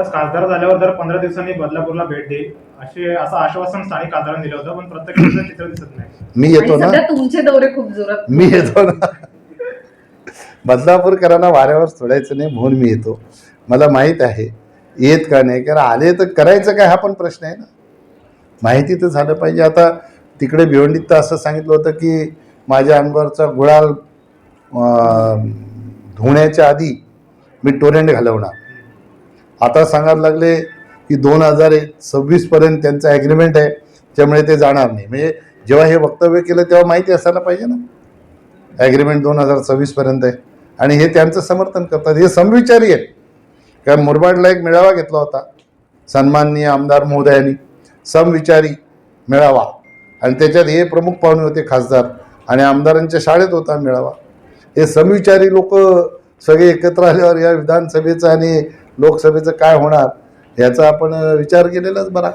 खासदार झाल्यावर दर पंधरा दिवसांनी बदलापूरला भेट देईल असे असं आश्वासन स्थानिक खासदारांनी दिलं होतं पण प्रत्येक चित्र दिसत नाही. मी येतो ना? तुमचे दौरे खूप जोरात. मी येतो ना? बदलापूरकरांना वाऱ्यावर सोडायचं नाही म्हणून मी येतो. मला माहीत आहे येत का नाही? कारण आले तर करायचं काय? हा पण प्रश्न आहे ना. माहिती तर झालं पाहिजे. आता तिकडे भिवंडीत तर असं सांगितलं होतं की माझ्या अंगावरचा गुळाल धुण्याच्या आधी मी टोरेंट घालवणार. आता सांगायला लागले की दोन हजार सव्वीसपर्यंत त्यांचं ॲग्रीमेंट आहे त्यामुळे ते जाणार नाही. म्हणजे जेव्हा हे वक्तव्य केलं तेव्हा माहिती असायला पाहिजे ना. ॲग्रीमेंट दोन हजार सव्वीसपर्यंत आहे. आणि हे त्यांचं समर्थन करतात. हे समविचारी आहे कारण मुरबाडला एक मेळावा घेतला होता. सन्माननीय आमदार महोदयांनी. समविचारी मेळावा. आणि त्याच्यात हे प्रमुख पाहुणे होते खासदार. आणि आमदारांच्या शाळेत होता मेळावा. हे समविचारी लोक सगळे एकत्र आल्यावर या विधानसभेचं आणि लोकसभेचं काय होणार याचा आपण विचार केलेलाच बरा.